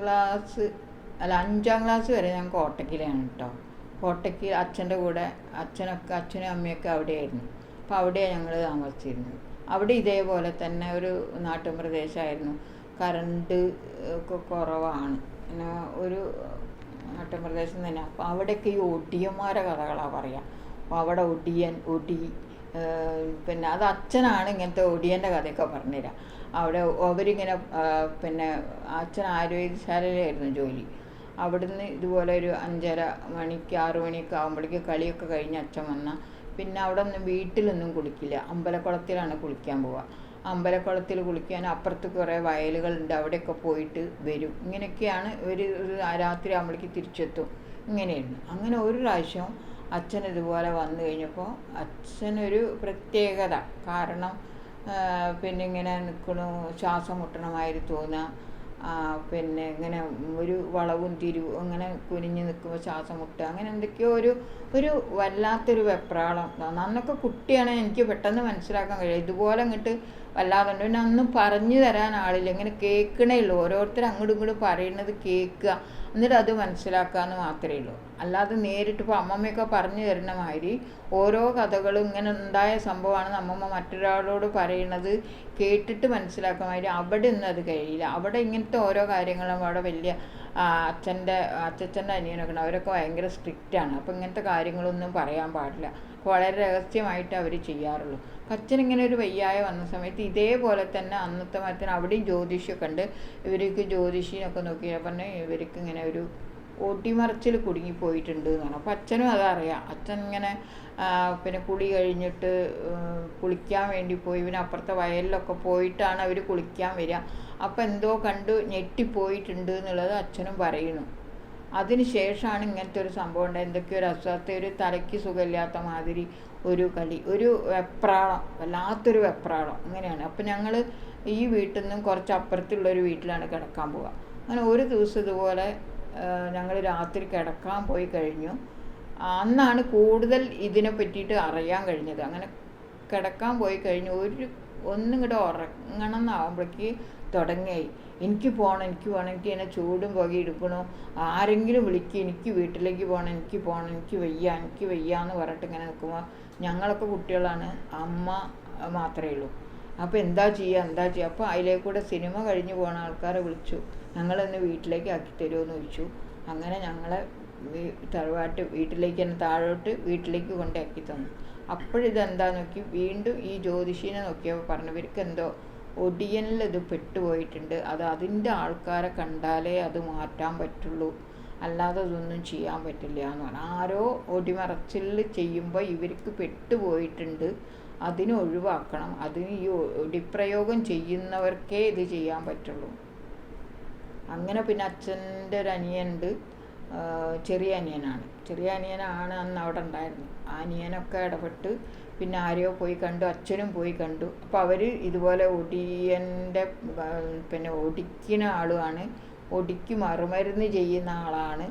Class അല്ല അഞ്ചാം class വരെ ഞാൻ കോട്ടക്കിലാണ് കേട്ടോ കോട്ടയ്ക്ക് അച്ഛന്റെ കൂടെ അച്ഛനൊക്കെ അച്ഛനും അമ്മയൊക്കെ അവിടെയായിരുന്നു. അപ്പോൾ അവിടെയാണ് ഞങ്ങൾ താമസിച്ചിരുന്നത്. അവിടെ ഇതേപോലെ തന്നെ ഒരു നാട്ടിൻ പ്രദേശമായിരുന്നു കറണ്ട് ഒക്കെ കുറവാണ്. പിന്നെ ഒരു നാട്ടിൻ പ്രദേശം തന്നെ. അപ്പോൾ അവിടെയൊക്കെ ഈ ഒടിയന്മാരെ കഥകളാണ് പറയുക അപ്പോൾ അവിടെ ഒടിയൻ ഒടി പിന്നെ അത് അച്ഛനാണ് ഇങ്ങനത്തെ ഒടിയന്റെ കഥയൊക്കെ പറഞ്ഞുതരാം. അവിടെ അവരിങ്ങനെ പിന്നെ അച്ഛൻ ആരോഗ്യശാലയിലായിരുന്നു ജോലി. അവിടുന്ന് ഇതുപോലെ ഒരു അഞ്ചര മണിക്ക് ആറ് മണിയൊക്കെ ആകുമ്പോഴേക്ക് കളിയൊക്കെ കഴിഞ്ഞ് അച്ഛൻ വന്നാൽ പിന്നെ അവിടെ ഒന്നും വീട്ടിലൊന്നും കുളിക്കില്ല. അമ്പലക്കുളത്തിലാണ് കുളിക്കാൻ പോവുക. അമ്പലക്കുളത്തിൽ കുളിക്കാൻ അപ്പുറത്ത് കുറേ വയലുകളുണ്ട്. അവിടെയൊക്കെ പോയിട്ട് വരും. ഇങ്ങനെയൊക്കെയാണ് ഒരു രാത്രി ആകുമ്പോഴേക്ക് തിരിച്ചെത്തും. ഇങ്ങനെയായിരുന്നു. അങ്ങനെ ഒരു പ്രാവശ്യം അച്ഛൻ ഇതുപോലെ വന്നു കഴിഞ്ഞപ്പോൾ അച്ഛനൊരു പ്രത്യേകത. കാരണം പിന്നെ ഇങ്ങനെ നിൽക്കണു ശ്വാസം മുട്ടണമാതിരി തോന്നുക പിന്നെ ഇങ്ങനെ ഒരു വളവും തിരിവും അങ്ങനെ കുനിഞ്ഞ് നിൽക്കുമ്പോൾ ശ്വാസം മുട്ടുക അങ്ങനെ എന്തൊക്കെയോ ഒരു ഒരു വല്ലാത്തൊരു വെപ്രാളം. അന്നൊക്കെ കുട്ടിയാണ് എനിക്ക് പെട്ടെന്ന് മനസ്സിലാക്കാൻ കഴിയും ഇതുപോലെ അങ്ങോട്ട് വല്ലാതെ പിന്നെ അന്ന് പറഞ്ഞു തരാൻ ആളില്ല. ഇങ്ങനെ കേൾക്കണേ ഉള്ളൂ. ഓരോരുത്തർ അങ്ങോട്ടും ഇങ്ങോട്ടും പറയുന്നത് കേൾക്കുക. എന്നിട്ട് അത് മനസ്സിലാക്കുക എന്ന് മാത്രമേ ഉള്ളൂ. അല്ലാതെ നേരിട്ട് ഇപ്പോൾ അമ്മമ്മയൊക്കെ പറഞ്ഞു തരുന്ന മാതിരി ഓരോ കഥകളും ഇങ്ങനെ ഉണ്ടായ സംഭവമാണ് അമ്മമ്മ മറ്റൊരാളോട് പറയുന്നത് കേട്ടിട്ട് മനസ്സിലാക്കാൻ മാതിരി അവിടെ ഒന്നും അത് കഴിയില്ല. അവിടെ ഇങ്ങനത്തെ ഓരോ കാര്യങ്ങളും അവിടെ വലിയ അച്ഛന്റെ അച്ഛച്ഛന്റെ അനിയനൊക്കെ ഉണ്ട്. അവരൊക്കെ ഭയങ്കര സ്ട്രിക്റ്റാണ് അപ്പോൾ ഇങ്ങനത്തെ കാര്യങ്ങളൊന്നും പറയാൻ പാടില്ല. വളരെ രഹസ്യമായിട്ട് അവർ ചെയ്യാറുള്ളൂ. അച്ഛനിങ്ങനെ ഒരു വയ്യായ വന്ന സമയത്ത് ഇതേപോലെ തന്നെ അന്നത്തെ മരത്തിന് അവിടെയും ജ്യോതിഷമൊക്കെ ഉണ്ട്. ഇവർക്ക് ജ്യോതിഷിനൊക്കെ നോക്കി. പറഞ്ഞാൽ ഇവർക്ക് ഇങ്ങനെ ഒരു ഓട്ടിമറിച്ചിൽ കുടുങ്ങിപ്പോയിട്ടുണ്ട് എന്നാണ് അപ്പോൾ അച്ഛനും അതറിയാം. അച്ഛൻ ഇങ്ങനെ പിന്നെ കുളി കഴിഞ്ഞിട്ട് കുളിക്കാൻ വേണ്ടി പോയി. പിന്നെ അപ്പുറത്തെ വയലിലൊക്കെ പോയിട്ടാണ് അവർ കുളിക്കാൻ വരിക. അപ്പോൾ എന്തോ കണ്ടു ഞെട്ടിപ്പോയിട്ടുണ്ട് എന്നുള്ളത് അച്ഛനും പറയുന്നു. അതിന് ശേഷമാണ് ഇങ്ങനത്തെ ഒരു സംഭവം ഉണ്ടായത്. എന്തൊക്കെയോ ഒരു അസ്വസ്ഥ ഒരു തലയ്ക്ക് സുഖമില്ലാത്ത മാതിരി ഒരു കളി ഒരു വെപ്രാളം വല്ലാത്തൊരു വെപ്രാളം അങ്ങനെയാണ് അപ്പം ഞങ്ങൾ ഈ വീട്ടിൽ നിന്നും കുറച്ച് അപ്പുറത്തുള്ള ഒരു വീട്ടിലാണ് കിടക്കാൻ പോവുക. അങ്ങനെ ഒരു ദിവസം ഇതുപോലെ ഞങ്ങൾ രാത്രി കിടക്കാൻ പോയി കഴിഞ്ഞു. അന്നാണ് കൂടുതൽ ഇതിനെ പറ്റിയിട്ട് അറിയാൻ കഴിഞ്ഞത്. അങ്ങനെ കിടക്കാൻ പോയി കഴിഞ്ഞു. ഒരു ഒന്നും കൂടെ ഉറങ്ങണം എന്നാവുമ്പോഴേക്ക് തുടങ്ങിയായി. എനിക്ക് പോകണം എനിക്ക് പോകണം എനിക്ക് എന്നെ ചൂടും പുക എടുക്കണോ ആരെങ്കിലും വിളിക്കുക എനിക്ക് വീട്ടിലേക്ക് പോകണം എനിക്ക് പോകണം എനിക്ക് വയ്യ എനിക്ക് വയ്യ എന്ന് പറഞ്ഞിട്ട് ഇങ്ങനെ നിൽക്കുമ്പോൾ ഞങ്ങളൊക്കെ കുട്ടികളാണ്. അമ്മ മാത്രമേ ഉള്ളൂ. അപ്പോൾ എന്താ ചെയ്യുക എന്താ ചെയ്യുക അപ്പോൾ അതിലേക്കൂടെ സിനിമ കഴിഞ്ഞു പോണ ആൾക്കാരെ വിളിച്ചു. ഞങ്ങളൊന്ന് വീട്ടിലേക്ക് ആക്കി തരുമെന്ന് ചോദിച്ചു. അങ്ങനെ ഞങ്ങളെ തറവാട്ട് വീട്ടിലേക്ക് തന്നെ താഴോട്ട് വീട്ടിലേക്ക് കൊണ്ടാക്കി തന്നു. അപ്പോഴിതെന്താ നോക്കി വീണ്ടും ഈ ജ്യോതിഷീനെ നോക്കിയപ്പോൾ പറഞ്ഞു ഇവർക്ക് എന്തോ ഒടിയനിൽ ഇത് പെട്ടുപോയിട്ടുണ്ട്. അത് അതിന്റെ ആൾക്കാരെ കണ്ടാലേ അത് മാറ്റാൻ പറ്റുള്ളൂ. അല്ലാതെ ഇതൊന്നും ചെയ്യാൻ പറ്റില്ല എന്ന് പറഞ്ഞു. ആരോ ഒടിമറച്ചിൽ ചെയ്യുമ്പോൾ ഇവർക്ക് പെട്ടുപോയിട്ടുണ്ട്. അതിനെ ഒഴിവാക്കണം. അതിന് ഈ ഒടിപ്രയോഗം ചെയ്യുന്നവർക്കേ ഇത് ചെയ്യാൻ പറ്റുള്ളൂ. അങ്ങനെ പിന്നെ അച്ഛന്റെ ഒരു അനിയനുണ്ട്. ചെറിയ അനിയനാണ്. ചെറിയ അനിയനാണ് അന്ന് അവിടെ ഉണ്ടായിരുന്നത്. ആ അനിയനൊക്കെ ഇടപെട്ട് പിന്നെ ആരെയോ പോയി കണ്ടു അച്ഛനും പോയി കണ്ടു. അപ്പോൾ അവർ ഇതുപോലെ ഒടിയന്റെ പിന്നെ ഒടിക്കുന്ന ആളുമാണ്. ഒടിക്ക് മറുമരുന്ന് ചെയ്യുന്ന ആളാണ്.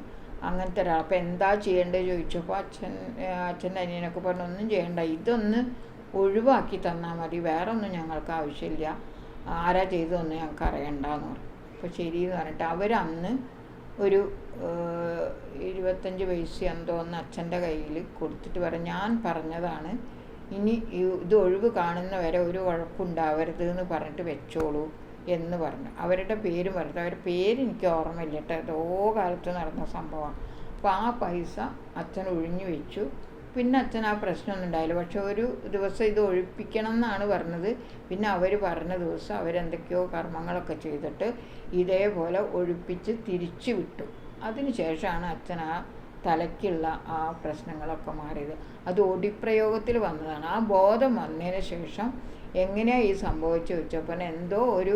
അങ്ങനത്തെ ഒരാൾ അപ്പോൾ എന്താ ചെയ്യേണ്ടത് ചോദിച്ചപ്പോൾ അച്ഛൻ അച്ഛന്റെ അനിയനൊക്കെ പറഞ്ഞു ഒന്നും ചെയ്യണ്ട. ഇതൊന്ന് ഒഴിവാക്കി തന്നാൽ മതി. വേറെ ഒന്നും ഞങ്ങൾക്ക് ആവശ്യമില്ല. ആരാ ചെയ്തതൊന്നും ഞങ്ങൾക്ക് അറിയണ്ട എന്ന് പറഞ്ഞു. അപ്പോൾ ശരി എന്ന് പറഞ്ഞിട്ട് അവരന്ന് ഒരു ഇരുപത്തഞ്ച് പൈസ എന്തോ ഒന്ന് അച്ഛന്റെ കയ്യിൽ കൊടുത്തിട്ട് പറഞ്ഞു ഞാൻ പറഞ്ഞതാണ് ഇനി ഇത് ഒഴിവ് കാണുന്ന വരെ ഒരു കുഴപ്പമുണ്ടാവരുത് എന്ന് പറഞ്ഞിട്ട് വെച്ചോളൂ എന്ന് പറഞ്ഞു. അവരുടെ പേര് പറഞ്ഞു അവരുടെ പേര് എനിക്ക് ഓർമ്മയില്ല കേട്ടോ. ഏതോ കാലത്ത് നടന്ന സംഭവമാണ്. അപ്പോൾ ആ പൈസ അച്ഛൻ ഒഴിഞ്ഞു വെച്ചു. പിന്നെ അച്ഛൻ ആ പ്രശ്നമൊന്നും ഉണ്ടായില്ല. പക്ഷെ ഒരു ദിവസം ഇത് ഒഴിപ്പിക്കണം എന്നാണ് പറഞ്ഞത്. പിന്നെ അവർ പറഞ്ഞ ദിവസം അവരെന്തൊക്കെയോ കർമ്മങ്ങളൊക്കെ ചെയ്തിട്ട് ഇതേപോലെ ഒഴിപ്പിച്ച് തിരിച്ചു വിട്ടു. അതിനുശേഷമാണ് അച്ഛൻ ആ തലയ്ക്കുള്ള ആ പ്രശ്നങ്ങളൊക്കെ മാറിയത്. അത് ഒടിപ്രയോഗത്തിൽ വന്നതാണ്. ആ ബോധം വന്നതിന് ശേഷം എങ്ങനെയാണ് ഈ സംഭവിച്ചു വെച്ചപ്പോൾ എന്തോ ഒരു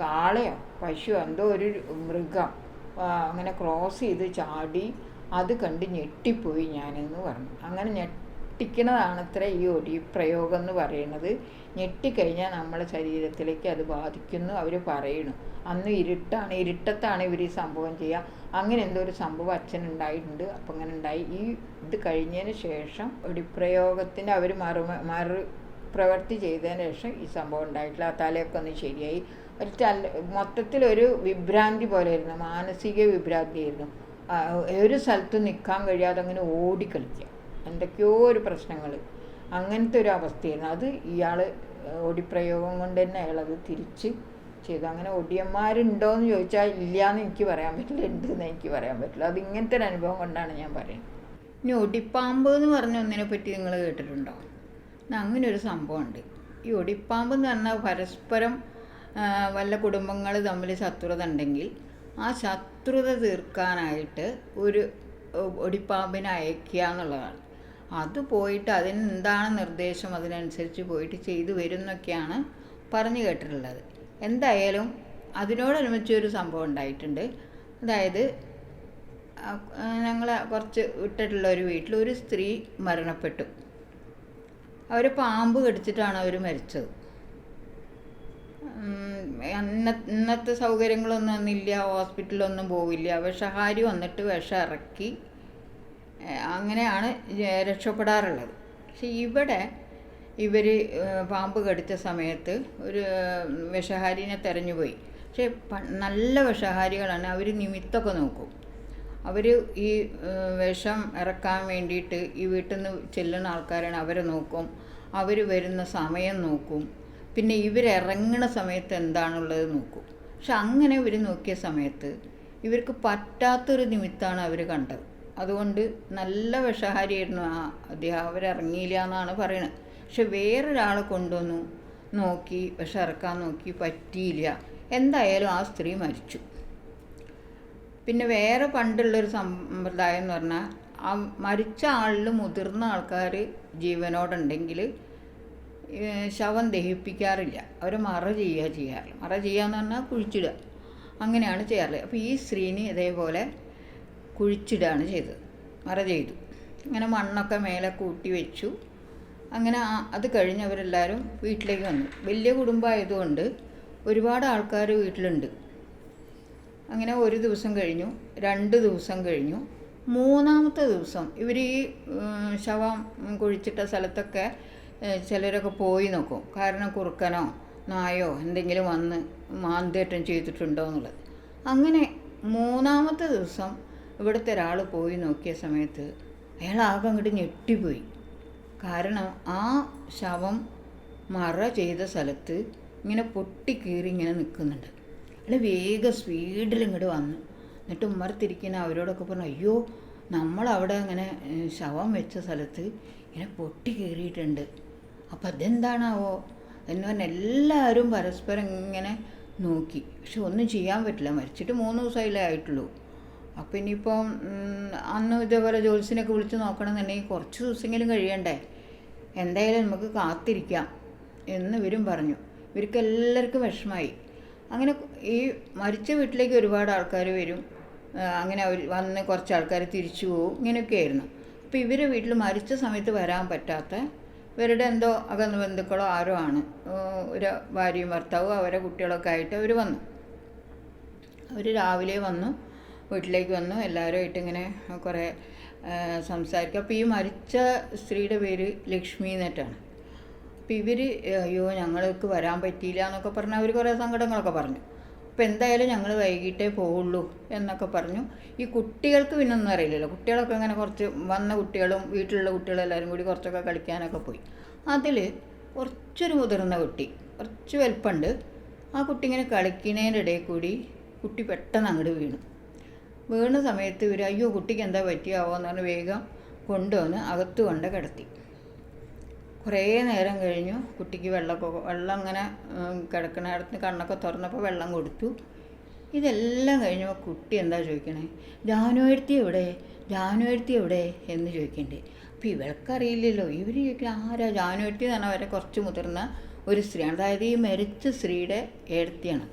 കാളയോ പശു എന്തോ ഒരു മൃഗം അങ്ങനെ ക്രോസ് ചെയ്ത് ചാടി അത് കണ്ട് ഞെട്ടിപ്പോയി ഞാനെന്ന് പറഞ്ഞു. അങ്ങനെ ഞെട്ടിക്കണതാണത്ര ഈ ഒടി പ്രയോഗം എന്ന് പറയുന്നത്. ഞെട്ടിക്കഴിഞ്ഞാൽ നമ്മളെ ശരീരത്തിലേക്ക് അത് ബാധിക്കുന്നു അവർ പറയുന്നു അന്ന് ഇരുട്ടാണ് ഇരുട്ടത്താണ് ഇവർ ഈ സംഭവം ചെയ്യുക അങ്ങനെ എന്തോ ഒരു സംഭവം അച്ഛൻ ഉണ്ടായിട്ടുണ്ട്. അപ്പം അങ്ങനെ ഉണ്ടായി. ഈ ഇത് കഴിഞ്ഞതിന് ശേഷം ഒരു പ്രയോഗത്തിന്റെ അവർ മറു മറു പ്രവൃത്തി ചെയ്തതിന് ശേഷം ഈ സംഭവം ഉണ്ടായിട്ടില്ല. ആ തലയൊക്കെ ഒന്ന് ശരിയായി. ഒരു തല മൊത്തത്തിലൊരു വിഭ്രാന്തി പോലെയായിരുന്നു. മാനസിക വിഭ്രാന്തിയായിരുന്നു. ഒരു സ്ഥലത്ത് നിൽക്കാൻ കഴിയാതെ അങ്ങനെ ഓടിക്കളിക്കുക എന്തൊക്കെയോ ഒരു പ്രശ്നങ്ങൾ അങ്ങനത്തെ ഒരു അവസ്ഥയായിരുന്നു. അത് ഇയാൾ ഓടിപ്രയോഗം കൊണ്ട് തന്നെ അയാളത് തിരിച്ച് ചെയ്തു. അങ്ങനെ ഒടിയന്മാരുണ്ടോയെന്ന് ചോദിച്ചാൽ ഇല്ല എന്ന് എനിക്ക് പറയാൻ പറ്റില്ല. ഉണ്ട് എന്ന് എനിക്ക് പറയാൻ പറ്റില്ല. അത് ഇങ്ങനത്തെ ഒരു അനുഭവം കൊണ്ടാണ് ഞാൻ പറയുന്നത്. ഇനി ഒടിപ്പാമ്പ് എന്ന് പറഞ്ഞ ഒന്നിനെ പറ്റി നിങ്ങൾ കേട്ടിട്ടുണ്ടോ? എന്നാ അങ്ങനെ ഒരു സംഭവമുണ്ട്. ഈ ഒടിപ്പാമ്പ് എന്ന് പറഞ്ഞാൽ പരസ്പരം വല്ല കുടുംബങ്ങൾ തമ്മിൽ ശത്രുത ഉണ്ടെങ്കിൽ ആ ശത്രുത തീർക്കാനായിട്ട് ഒരു ഒടിപ്പാമ്പിനെ അയക്കുക എന്നുള്ളതാണ്. അത് പോയിട്ട് അതിന് എന്താണ് നിർദ്ദേശം? അതിനനുസരിച്ച് പോയിട്ട് ചെയ്തു വരുന്നൊക്കെയാണ് പറഞ്ഞു കേട്ടിട്ടുള്ളത്. എന്തായാലും അതിനോടനുബന്ധിച്ച് ഒരു സംഭവം ഉണ്ടായിട്ടുണ്ട്. അതായത് ഞങ്ങൾ കുറച്ച് വിട്ടിട്ടുള്ള ഒരു വീട്ടിൽ ഒരു സ്ത്രീ മരണപ്പെട്ടു. അവർ പാമ്പ് കടിച്ചിട്ടാണ് അവർ മരിച്ചത്. അന്ന ഇന്നത്തെ സൗകര്യങ്ങളൊന്നും അന്നില്ല ഹോസ്പിറ്റലൊന്നും പോവില്ല. വിഷഹാരി വന്നിട്ട് വിഷം ഇറക്കി അങ്ങനെയാണ് രക്ഷപ്പെടാറുള്ളത്. പക്ഷെ ഇവിടെ ഇവർ പാമ്പ് കടിച്ച സമയത്ത് ഒരു വിഷഹാരിനെ തെരഞ്ഞുപോയി പക്ഷെ പ- നല്ല വിഷഹാരികളാണ്. അവർ നിമിത്തമൊക്കെ നോക്കും. അവർ ഈ വിഷം ഇറക്കാൻ വേണ്ടിയിട്ട് ഈ വീട്ടിൽ നിന്ന് ചെല്ലുന്ന ആൾക്കാരാണ്. അവരെ നോക്കും. അവർ വരുന്ന സമയം നോക്കും. പിന്നെ ഇവരിറങ്ങണ സമയത്ത് എന്താണുള്ളത് നോക്കും. പക്ഷെ അങ്ങനെ ഇവർ നോക്കിയ സമയത്ത് ഇവർക്ക് പറ്റാത്തൊരു നിമിത്തമാണ് അവർ കണ്ടത്. അതുകൊണ്ട് നല്ല വിഷഹാരിയായിരുന്നു ആ അദ്ദേഹം. അവരിറങ്ങിയില്ല എന്നാണ് പറയുന്നത് പക്ഷെ വേറൊരാളെ കൊണ്ടുവന്നു നോക്കി പക്ഷെ ഇറക്കാൻ നോക്കി പറ്റിയില്ല. എന്തായാലും ആ സ്ത്രീ മരിച്ചു. പിന്നെ വേറെ പണ്ടുള്ളൊരു സമ്പ്രദായം എന്ന് പറഞ്ഞാൽ ആ മരിച്ച ആളിൽ മുതിർന്ന ആൾക്കാർ ജീവനോടുണ്ടെങ്കിൽ ശവം ദഹിപ്പിക്കാറില്ല. അവർ മറ ചെയ്യുക ചെയ്യാറില്ല. മറ ചെയ്യുക എന്ന് പറഞ്ഞാൽ കുഴിച്ചിടുക. അങ്ങനെയാണ് ചെയ്യാറുള്ളത് അപ്പോൾ ഈ സ്ത്രീനെ ഇതേപോലെ കുഴിച്ചിടുകയാണ് ചെയ്തത്. മറ ചെയ്തു. ഇങ്ങനെ മണ്ണൊക്കെ മേലെ കൂട്ടി വെച്ചു. അങ്ങനെ അത് കഴിഞ്ഞ് അവരെല്ലാവരും വീട്ടിലേക്ക് വന്നു. വലിയ കുടുംബമായതുകൊണ്ട് ഒരുപാട് ആൾക്കാർ വീട്ടിലുണ്ട്. അങ്ങനെ ഒരു ദിവസം കഴിഞ്ഞു രണ്ട് ദിവസം കഴിഞ്ഞു. മൂന്നാമത്തെ ദിവസം ഇവർ ഈ ശവം കുഴിച്ചിട്ട സ്ഥലത്തൊക്കെ ചിലരൊക്കെ പോയി നോക്കും. കാരണം കുറുക്കനോ നായോ എന്തെങ്കിലും വന്ന് മാന്തേറ്റം ചെയ്തിട്ടുണ്ടോ എന്നുള്ളത്. അങ്ങനെ മൂന്നാമത്തെ ദിവസം ഇവിടുത്തെ ഒരാൾ പോയി നോക്കിയ സമയത്ത് അയാൾ ആകെ അങ്ങോട്ട് ഞെട്ടിപ്പോയി. കാരണം ആ ശവം മറ ചെയ്ത സ്ഥലത്ത് ഇങ്ങനെ പൊട്ടിക്കീറി ഇങ്ങനെ നിൽക്കുന്നുണ്ട്. അയാൾ വേഗം സ്പീഡിൽ ഇങ്ങോട്ട് വന്നു. എന്നിട്ട് ഉമ്മറത്തിരിക്കുന്ന അവരോടൊക്കെ പറഞ്ഞു അയ്യോ നമ്മളവിടെ ഇങ്ങനെ ഏഹ്, ശവം വെച്ച സ്ഥലത്ത് ഇങ്ങനെ പൊട്ടി കീറിയിട്ടുണ്ട്. അപ്പം അതെന്താണാവോ? എന്ന് പറഞ്ഞാൽ എല്ലാവരും പരസ്പരം ഇങ്ങനെ നോക്കി. പക്ഷെ ഒന്നും ചെയ്യാൻ പറ്റില്ല. മരിച്ചിട്ട് മൂന്ന് ദിവസമായില്ലേ ആയിട്ടുള്ളൂ. അപ്പം ഇനിയിപ്പം അന്ന് ഇതേപോലെ ജോത്സ്യനൊക്കെ വിളിച്ച് നോക്കണമെന്നുണ്ടെങ്കിൽ കുറച്ച് ദിവസമെങ്കിലും കഴിയണ്ടേ? എന്തായാലും നമുക്ക് കാത്തിരിക്കാം എന്ന് ഇവരും പറഞ്ഞു. ഇവർക്ക് എല്ലാവർക്കും വിഷമായി അങ്ങനെ ഈ മരിച്ച വീട്ടിലേക്ക് ഒരുപാട് ആൾക്കാർ വരും. അങ്ങനെ അവർ വന്ന് കുറച്ച് ആൾക്കാർ തിരിച്ചു പോകും ഇങ്ങനെയൊക്കെ ആയിരുന്നു അപ്പോൾ ഇവരെ വീട്ടിൽ മരിച്ച സമയത്ത് വരാൻ പറ്റാത്ത ഇവരുടെ എന്തോ അകന്ന് ബന്ധുക്കളോ ആരോ ആണ്. ഒരു ഭാര്യയും ഭർത്താവും അവരെ കുട്ടികളൊക്കെ ആയിട്ട് അവർ വന്നു. അവർ രാവിലെ വന്നു വീട്ടിലേക്ക് വന്നു. എല്ലാവരുമായിട്ട് ഇങ്ങനെ കുറേ സംസാരിക്കും. അപ്പോൾ ഈ മരിച്ച സ്ത്രീയുടെ പേര് ലക്ഷ്മി എന്നിട്ടാണ്. അപ്പോൾ ഇവർ അയ്യോ ഞങ്ങൾക്ക് വരാൻ പറ്റിയില്ല എന്നൊക്കെ പറഞ്ഞ് അവർ കുറേ സങ്കടങ്ങളൊക്കെ പറഞ്ഞു. അപ്പോൾ എന്തായാലും ഞങ്ങൾ വൈകിട്ടേ പോവുള്ളൂ എന്നൊക്കെ പറഞ്ഞു. ഈ കുട്ടികൾക്ക് പിന്നെ ഒന്നും അറിയില്ലല്ലോ. കുട്ടികളൊക്കെ ഇങ്ങനെ കുറച്ച് വന്ന കുട്ടികളും വീട്ടിലുള്ള കുട്ടികളും എല്ലാവരും കൂടി കുറച്ചൊക്കെ കളിക്കാനൊക്കെ പോയി. അതിൽ കുറച്ചൊരു മുതിർന്ന കുട്ടി കുറച്ച് വലിപ്പമുണ്ട്. ആ കുട്ടി ഇങ്ങനെ കളിക്കുന്നതിന്റെ ഇടയിൽ കൂടി കുട്ടി പെട്ടെന്ന് അങ്ങോട്ട് വീണു. വീണ സമയത്ത് ഇവർ അയ്യോ കുട്ടിക്ക് എന്താ പറ്റിയാവോ എന്ന് പറഞ്ഞ് വേഗം കൊണ്ടുവന്ന് അകത്ത് കൊണ്ട് കിടത്തി. കുറേ നേരം കഴിഞ്ഞു. കുട്ടിക്ക് വെള്ളമൊക്കെ വെള്ളം അങ്ങനെ കിടക്കണയിടത്ത് കണ്ണൊക്കെ തുറന്നപ്പോൾ വെള്ളം കൊടുത്തു. ഇതെല്ലാം കഴിഞ്ഞപ്പോൾ കുട്ടി എന്താ ചോദിക്കണേ? ജാനുവരുത്തി എവിടെ? ജാനുവരുത്തി എവിടെ? എന്ന് ചോദിക്കണ്ടേ. അപ്പോൾ ഇവൾക്കറിയില്ലല്ലോ. ഇവർ ചോദിക്കുക ആരാ? ജാനുവരുത്തി എന്ന് പറഞ്ഞാൽ അവരെ കുറച്ച് മുതിർന്ന ഒരു സ്ത്രീയാണ് അതായത് ഈ മരിച്ച സ്ത്രീയുടെ ഏടത്തിയാണ്.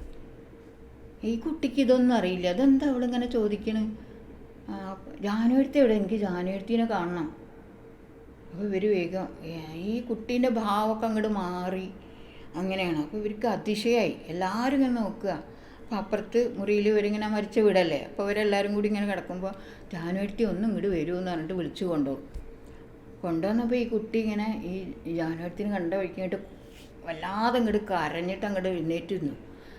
ഈ കുട്ടിക്ക് ഇതൊന്നും അറിയില്ല. അതെന്താ അവളിങ്ങനെ ചോദിക്കണേ? ജാനുവരുത്തി എവിടെ? എനിക്ക് ജാനുവരുത്തിനെ കാണണം. അപ്പോൾ ഇവർ വേഗം ഈ കുട്ടീന്റെ ഭാവമൊക്കെ അങ്ങോട്ട് മാറി. അങ്ങനെയാണ്. അപ്പോൾ ഇവർക്ക് അതിശയായി. എല്ലാവരും ഇങ്ങനെ നോക്കുക. അപ്പോൾ അപ്പുറത്ത് മുറിയിൽ ഇവരിങ്ങനെ മരിച്ച വീടല്ലേ? അപ്പോൾ ഇവരെല്ലാവരും കൂടി ഇങ്ങനെ കിടക്കുമ്പോൾ ജാനുവരുത്തി ഒന്നും ഇങ്ങോട്ട് വരുമെന്ന് പറഞ്ഞിട്ട് വിളിച്ചു കൊണ്ടുപോകും കൊണ്ടുവന്നപ്പോൾ ഈ കുട്ടി ഇങ്ങനെ ഈ ജാനുവരത്തിന് കണ്ട വഴിക്കിട്ട് വല്ലാതെ ഇങ്ങോട്ട് കരഞ്ഞിട്ട് അങ്ങോട്ട് എഴുന്നേറ്റിരുന്നു.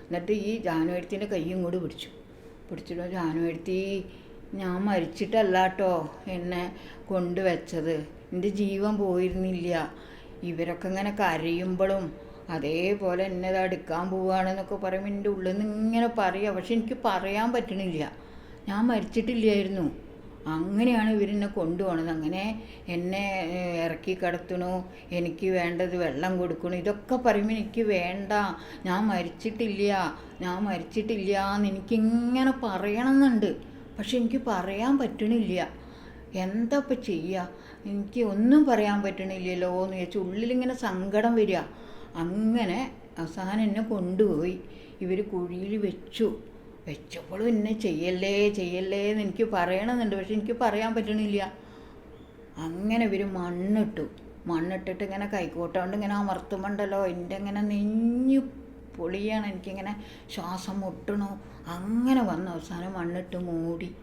എന്നിട്ട് ഈ ജാനുവരത്തിന്റെ കൈയും കൂടി പിടിച്ചു. പിടിച്ചിട്ട് ജാനുവരത്തി ഞാൻ മരിച്ചിട്ടല്ല കേട്ടോ എന്നെ കൊണ്ടുവച്ചത്. എന്റെ ജീവൻ പോയിരുന്നില്ല. ഇവരൊക്കെ ഇങ്ങനെ കരയുമ്പോഴും അതേപോലെ എന്നെ ഇത് അടുക്കാൻ പോവുകയാണെന്നൊക്കെ പറയുമ്പോൾ എന്റെ ഉള്ളിൽ നിന്ന് ഇങ്ങനെ പറയുക പക്ഷെ എനിക്ക് പറയാൻ പറ്റണില്ല. ഞാൻ മരിച്ചിട്ടില്ലായിരുന്നു. അങ്ങനെയാണ് ഇവരെന്നെ കൊണ്ടുപോകണത് അങ്ങനെ എന്നെ ഇറക്കി കിടത്തണു. എനിക്ക് വേണ്ടത് വെള്ളം കൊടുക്കണു. ഇതൊക്കെ പറയുമ്പോൾ എനിക്ക് വേണ്ട. ഞാൻ മരിച്ചിട്ടില്ല. ഞാൻ മരിച്ചിട്ടില്ല എന്ന് എനിക്കിങ്ങനെ പറയണമെന്നുണ്ട് പക്ഷെ എനിക്ക് പറയാൻ പറ്റണില്ല. എന്താ ഇപ്പം ചെയ്യുക എനിക്ക് ഒന്നും പറയാൻ പറ്റണില്ലല്ലോ എന്ന് ചോദിച്ചാൽ ഉള്ളിലിങ്ങനെ സങ്കടം വരിക. അങ്ങനെ അവസാനം എന്നെ കൊണ്ടുപോയി. ഇവർ കുഴിയിൽ വെച്ചു. വെച്ചപ്പോഴും എന്നെ ചെയ്യല്ലേ ചെയ്യല്ലേ എന്ന് എനിക്ക് പറയണമെന്നുണ്ട് പക്ഷെ എനിക്ക് പറയാൻ പറ്റണില്ല. അങ്ങനെ ഇവർ മണ്ണിട്ടു. മണ്ണിട്ടിട്ട് ഇങ്ങനെ കൈക്കോട്ടോണ്ട് ഇങ്ങനെ അമർത്തുമ്പോണ്ടല്ലോ. എന്റെ ഇങ്ങനെ നെഞ്ഞു പൊളിയാണ്. എനിക്കിങ്ങനെ ശ്വാസം മുട്ടണു. അങ്ങനെ വന്ന് അവസാനം മണ്ണിട്ട് മൂടി.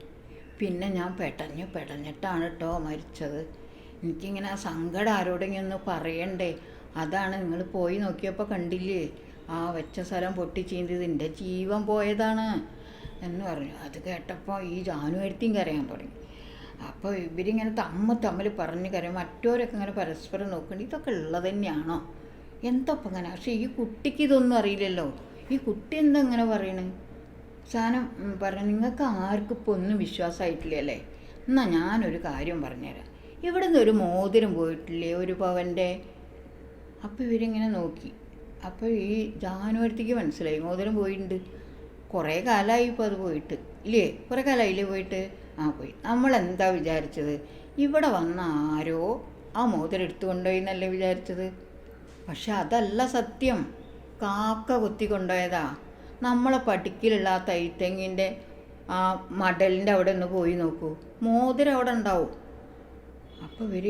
പിന്നെ ഞാൻ പെടഞ്ഞു പെടഞ്ഞിട്ടാണ് കേട്ടോ മരിച്ചത്. എനിക്കിങ്ങനെ ആ സങ്കടം ആരോടെങ്കിലും ഒന്ന് പറയണ്ടേ? അതാണ്. നിങ്ങൾ പോയി നോക്കിയപ്പോൾ കണ്ടില്ലേ? ആ വെച്ച സ്ഥലം പൊട്ടിച്ചീന്തിയത് എന്റെ ജീവൻ പോയതാണ് എന്ന് പറഞ്ഞു. അത് കേട്ടപ്പോൾ ഈ ജാനുവരുത്തിയും കരയാൻ തുടങ്ങി. അപ്പോൾ ഇവരിങ്ങനെ തമ്മ തമ്മിൽ പറഞ്ഞ് കരയും. മറ്റവരൊക്കെ ഇങ്ങനെ പരസ്പരം നോക്കേണ്ടി. ഇതൊക്കെ ഉള്ളത് തന്നെയാണോ? എന്താ അങ്ങനെ പക്ഷെ ഈ കുട്ടിക്ക് ഇതൊന്നും അറിയില്ലല്ലോ. ഈ കുട്ടി എന്താ ഇങ്ങനെ പറയണേ? സാധനം പറഞ്ഞു നിങ്ങൾക്ക് ആർക്കും ഇപ്പോൾ ഒന്നും വിശ്വാസമായിട്ടില്ല അല്ലേ? എന്നാൽ ഞാനൊരു കാര്യം പറഞ്ഞുതരാം. ഇവിടെ നിന്ന് ഒരു മോതിരം പോയിട്ടില്ലേ ഒരു പവന്റെ അപ്പോൾ ഇവരിങ്ങനെ നോക്കി. അപ്പോൾ ഈ ജാനുവരത്തേക്ക് മനസ്സിലായി മോതിരം പോയിട്ടുണ്ട്. കുറേ കാലമായി ഇപ്പോൾ അത് പോയിട്ട്. ഇല്ലേ? കുറേ കാലമായില്ലേ പോയിട്ട്? ആ പോയി. നമ്മൾ എന്താ വിചാരിച്ചത്? ഇവിടെ വന്ന ആരോ ആ മോതിരം എടുത്തു കൊണ്ടുപോയി എന്നല്ലേ വിചാരിച്ചത്? പക്ഷെ അതല്ല സത്യം. കാക്ക കുത്തി കൊണ്ടുപോയതാ. നമ്മളെ പടിക്കിലുള്ള ആ തൈത്തെങ്ങിന്റെ ആ മടലിന്റെ അവിടെ ഒന്ന് പോയി നോക്കൂ. മോതിരം അവിടെ ഉണ്ടാവും. അപ്പോൾ ഇവർ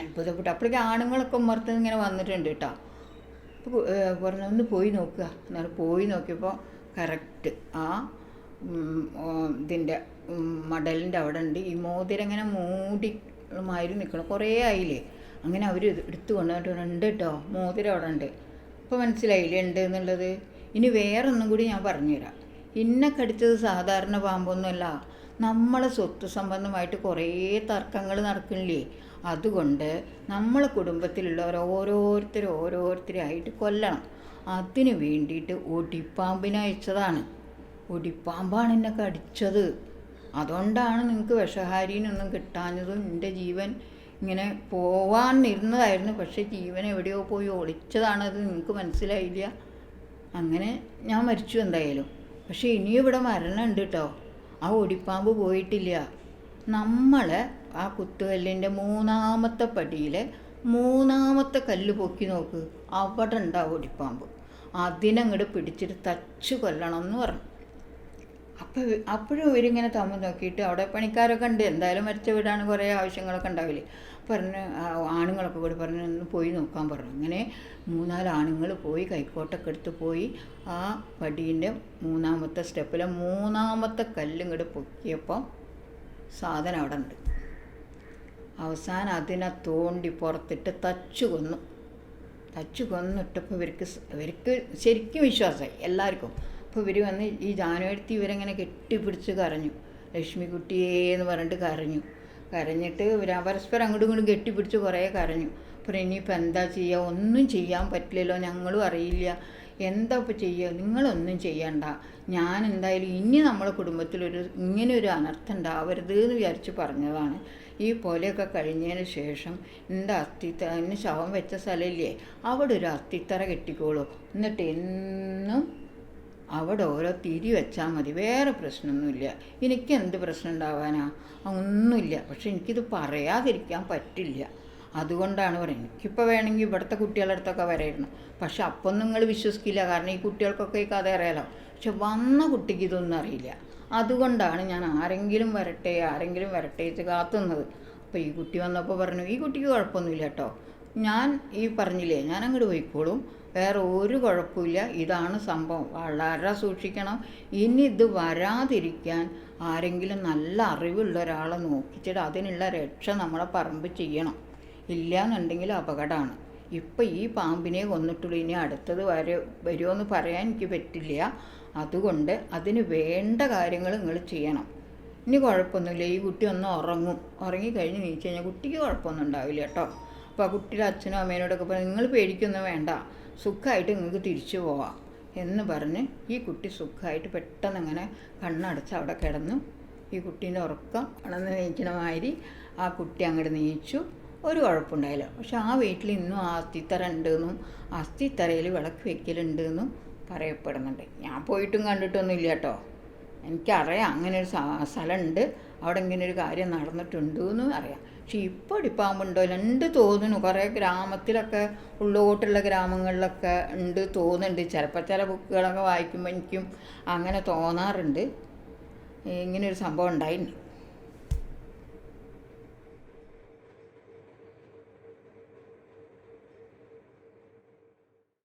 അത്ഭുതപ്പെട്ടു. അപ്പോഴേക്കും ആണുങ്ങളൊക്കെ ഉമ്മർത്ത് ഇങ്ങനെ വന്നിട്ടുണ്ട് കേട്ടോ. അപ്പോൾ പറഞ്ഞു ഒന്ന് പോയി നോക്കുക. എന്നാൽ പോയി നോക്കിയപ്പോൾ കറക്റ്റ് ആ ഇതിന്റെ മടലിന്റെ അവിടെ ഉണ്ട്. ഈ മോതിരം ഇങ്ങനെ മൂടി മാതിരി നിൽക്കണം കുറേ ആയില്ലേ? അങ്ങനെ അവർ എടുത്തു കൊണ്ടുവന്നിട്ട് ഉണ്ട് കേട്ടോ മോതിരം അവിടെ ഉണ്ട്. അപ്പോൾ മനസ്സിലായില്ലേ ഉണ്ട് എന്നുള്ളത്? ഇനി വേറൊന്നും കൂടി ഞാൻ പറഞ്ഞുതരാം. ഇന്നെ കടിച്ചത് സാധാരണ പാമ്പൊന്നുമല്ല. നമ്മളെ സ്വത്ത് സംബന്ധമായിട്ട് കുറേ തർക്കങ്ങൾ നടക്കണില്ലേ അതുകൊണ്ട് നമ്മളെ കുടുംബത്തിലുള്ളവർ ഓരോരുത്തർ ഓരോരുത്തരായിട്ട് കൊല്ലണം. അതിന് വേണ്ടിയിട്ട് ഒടിപ്പാമ്പിനെ അയച്ചതാണ്. ഒടിപ്പാമ്പാണ് എന്നെ കടിച്ചത്. അതുകൊണ്ടാണ് നിങ്ങൾക്ക് വിഷഹാരിനൊന്നും കിട്ടാഞ്ഞതും എന്റെ ജീവൻ ഇങ്ങനെ പോവാനിരുന്നതായിരുന്നു. പക്ഷേ ജീവൻ എവിടെയോ പോയി ഒളിച്ചതാണത് നിങ്ങൾക്ക് മനസ്സിലായില്ല. അങ്ങനെ ഞാൻ മരിച്ചു എന്തായാലും. പക്ഷേ ഇനിയും ഇവിടെ മരണമുണ്ട് കേട്ടോ ആ ഒടിപ്പാമ്പ് പോയിട്ടില്ല. നമ്മൾ ആ കുത്തുകല്ലിന്റെ മൂന്നാമത്തെ പടിയിൽ മൂന്നാമത്തെ കല്ല് പൊക്കി നോക്ക്. അവിടെ ഉണ്ടാവും ഒടിപ്പാമ്പ്. അതിനങ്ങോട്ട് പിടിച്ചിട്ട് തച്ച് കൊല്ലണം എന്ന് പറഞ്ഞു അപ്പോൾ അപ്പോഴും ഇവരിങ്ങനെ തമ്മിൽ നോക്കിയിട്ട് അവിടെ പണിക്കാരൊക്കെ ഉണ്ട് എന്തായാലും മരിച്ച വീടാണ് കുറേ ആവശ്യങ്ങളൊക്കെ ഉണ്ടാവില്ലേ പറഞ്ഞ് ആണുങ്ങളൊക്കെ കൂടി പറഞ്ഞ് ഒന്ന് പോയി നോക്കാൻ പറഞ്ഞു. അങ്ങനെ മൂന്നാൽ ആണുങ്ങൾ പോയി കൈക്കോട്ടൊക്കെ എടുത്ത് പോയി ആ പടീന്റെ മൂന്നാമത്തെ സ്റ്റെപ്പിലെ മൂന്നാമത്തെ കല്ലും ഇങ്ങോട്ട് പൊക്കിയപ്പം സാധനം അവിടെ ഉണ്ട് അവസാനം അതിനെ തോണ്ടി പുറത്തിട്ട് തച്ചു കൊന്നു. തച്ചു കൊന്നിട്ടപ്പോൾ ഇവർക്ക് ഇവർക്ക് ശരിക്കും വിശ്വാസമായി എല്ലാവർക്കും. അപ്പോൾ ഇവർ വന്ന് ഈ ജാനുവരത്തി ഇവരെങ്ങനെ കെട്ടിപ്പിടിച്ച് കരഞ്ഞു. ലക്ഷ്മിക്കുട്ടിയേ എന്ന് പറഞ്ഞിട്ട് കരഞ്ഞു. കരഞ്ഞിട്ട് പരസ്പരം അങ്ങോട്ടും ഇങ്ങോട്ടും കെട്ടിപ്പിടിച്ച് കുറേ കരഞ്ഞു. അപ്പോൾ ഇനിയിപ്പോൾ എന്താ ചെയ്യുക ഒന്നും ചെയ്യാൻ പറ്റില്ലല്ലോ ഞങ്ങളും അറിയില്ല. എന്താ ഇപ്പോൾ ചെയ്യുക നിങ്ങളൊന്നും ചെയ്യണ്ട. ഞാൻ എന്തായാലും ഇനി നമ്മളെ കുടുംബത്തിലൊരു ഇങ്ങനെ ഒരു അനർത്ഥം ഉണ്ടാവരുത് എന്ന് വിചാരിച്ച് പറഞ്ഞതാണ്. ഈ പോലെയൊക്കെ കഴിഞ്ഞതിന് ശേഷം എന്റെ അസ്ഥിത്ത എന്നെ ശവം വെച്ച സ്ഥലമില്ലേ? അവിടെ ഒരു അസ്ഥിത്തറ കെട്ടിക്കോളൂ. എന്നിട്ട് എന്നും അവിടെ ഓരോ തിരി വെച്ചാൽ മതി. വേറെ പ്രശ്നമൊന്നുമില്ല. എനിക്ക് എന്ത് പ്രശ്നം ഉണ്ടാവാനാ? ഒന്നുമില്ല. പക്ഷെ എനിക്കിത് പറയാതിരിക്കാൻ പറ്റില്ല. അതുകൊണ്ടാണ് പറയുന്നത്. എനിക്കിപ്പോൾ വേണമെങ്കിൽ ഇവിടുത്തെ കുട്ടികളുടെ അടുത്തൊക്കെ വരായിരുന്നു. പക്ഷെ അപ്പം നിങ്ങൾ വിശ്വസിക്കില്ല. കാരണം ഈ കുട്ടികൾക്കൊക്കെ ഈ കഥ അറിയാലോ. പക്ഷെ വന്ന കുട്ടിക്ക് ഇതൊന്നും അറിയില്ല. അതുകൊണ്ടാണ് ഞാൻ ആരെങ്കിലും വരട്ടെ ആരെങ്കിലും വരട്ടെ വെച്ച് കാത്തുന്നത്. അപ്പോൾ ഈ കുട്ടി വന്നപ്പോൾ പറഞ്ഞു ഈ കുട്ടിക്ക് കുഴപ്പമൊന്നുമില്ല കേട്ടോ. ഞാൻ ഈ പറഞ്ഞില്ലേ ഞാൻ അങ്ങോട്ട് പോയിക്കോളും. വേറെ ഒരു കുഴപ്പമില്ല. ഇതാണ് സംഭവം. വളരെ സൂക്ഷിക്കണം. ഇനി ഇത് വരാതിരിക്കാൻ ആരെങ്കിലും നല്ല അറിവുള്ള ഒരാളെ നോക്കിച്ചിട്ട് അതിനുള്ള രക്ഷ നമ്മളെ പറമ്പ് ചെയ്യണം. ഇല്ല എന്നുണ്ടെങ്കിൽ അപകടമാണ്. ഇപ്പം ഈ പാമ്പിനെ കൊന്നിട്ടുള്ളൂ. ഇനി അടുത്തത് വരെ വരുമെന്ന് പറയാൻ എനിക്ക് പറ്റില്ല. അതുകൊണ്ട് അതിന് വേണ്ട കാര്യങ്ങൾ നിങ്ങൾ ചെയ്യണം. ഇനി കുഴപ്പമൊന്നുമില്ല. ഈ കുട്ടി ഒന്ന് ഉറങ്ങും. ഉറങ്ങിക്കഴിഞ്ഞ് നീച്ച് കഴിഞ്ഞാൽ കുട്ടിക്ക് കുഴപ്പമൊന്നും ഉണ്ടാവില്ല കേട്ടോ. അപ്പോൾ ആ കുട്ടിയുടെ അച്ഛനും അമ്മേനോടൊക്കെ പറഞ്ഞു നിങ്ങൾ പേടിക്കൊന്നും വേണ്ട. സുഖമായിട്ട് നിങ്ങൾക്ക് തിരിച്ചു പോവാം എന്ന് പറഞ്ഞ് ഈ കുട്ടി സുഖമായിട്ട് പെട്ടെന്ന് അങ്ങനെ കണ്ണടച്ച് അവിടെ കിടന്നു. ഈ കുട്ടീന്റെ ഉറക്കം അണന്ന് നീക്കണ മാതിരി ആ കുട്ടി അങ്ങോട്ട് നീച്ചു. ഒരു കുഴപ്പമുണ്ടായില്ല. പക്ഷെ ആ വീട്ടിൽ ഇന്നും ആ അസ്ഥിത്തറ ഉണ്ടെന്നും അസ്ഥിത്തറയിൽ വിളക്ക് വെക്കലുണ്ടെന്നും പറയപ്പെടുന്നുണ്ട്. ഞാൻ പോയിട്ടും കണ്ടിട്ടൊന്നും ഇല്ല കേട്ടോ. എനിക്കറിയാം അങ്ങനെ ഒരു സ്ഥലമുണ്ട്. അവിടെ ഇങ്ങനെ ഒരു കാര്യം നടന്നിട്ടുണ്ട് എന്നും അറിയാം. പക്ഷെ ഇപ്പോൾ ഇടിപ്പാമ്പുണ്ടോ രണ്ട് തോന്നുന്നു. കുറേ ഗ്രാമത്തിലൊക്കെ ഉള്ളോട്ടുള്ള ഗ്രാമങ്ങളിലൊക്കെ ഉണ്ട് തോന്നുന്നുണ്ട്. ചിലപ്പോൾ ചില ബുക്കുകളൊക്കെ വായിക്കുമ്പോൾ എനിക്കും അങ്ങനെ തോന്നാറുണ്ട്. ഇങ്ങനെ ഒരു സംഭവം ഉണ്ടായിരുന്നു